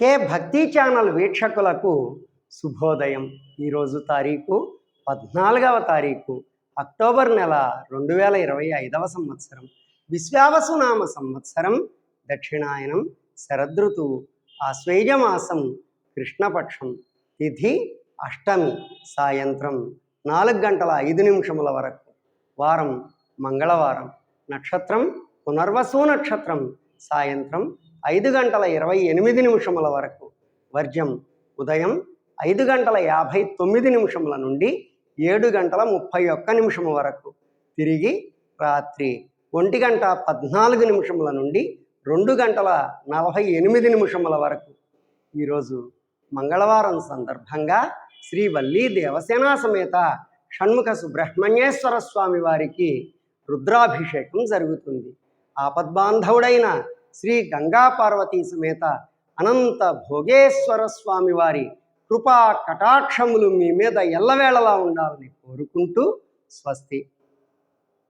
కే భక్తి ఛానల్ వీక్షకులకు శుభోదయం. ఈరోజు తారీఖు పద్నాలుగవ తారీఖు అక్టోబర్ నెల రెండు వేల ఇరవై ఐదవ సంవత్సరం. విశ్వావసునామ సంవత్సరం దక్షిణాయనం శరదృతువు ఆశ్వేయమాసం కృష్ణపక్షం తిథి అష్టమి సాయంత్రం నాలుగు గంటల ఐదు నిమిషముల వరకు. వారం మంగళవారం నక్షత్రం పునర్వసు నక్షత్రం సాయంత్రం ఐదు గంటల ఇరవై ఎనిమిది నిమిషముల వరకు వర్జం ఉదయం ఐదు గంటల యాభై తొమ్మిది నిమిషముల నుండి ఏడు గంటల ముప్పై ఒక్క నిమిషము వరకు. తిరిగి రాత్రి ఒంటి గంట పద్నాలుగు నిమిషముల నుండి రెండు గంటల నలభై ఎనిమిది నిమిషముల వరకు. ఈరోజు మంగళవారం సందర్భంగా శ్రీ వల్లీ దేవసేనా సమేత షణ్ముఖ సుబ్రహ్మణ్యేశ్వర స్వామి వారికి రుద్రాభిషేకం జరుగుతుంది. ఆపద్బాంధవుడైన శ్రీ గంగా పార్వతీ సమేత అనంత భోగేశ్వర స్వామి వారి కృపా కటాక్షములు మీ మీద ఎల్లవేళలా ఉండాలని కోరుకుంటూ స్వస్తి.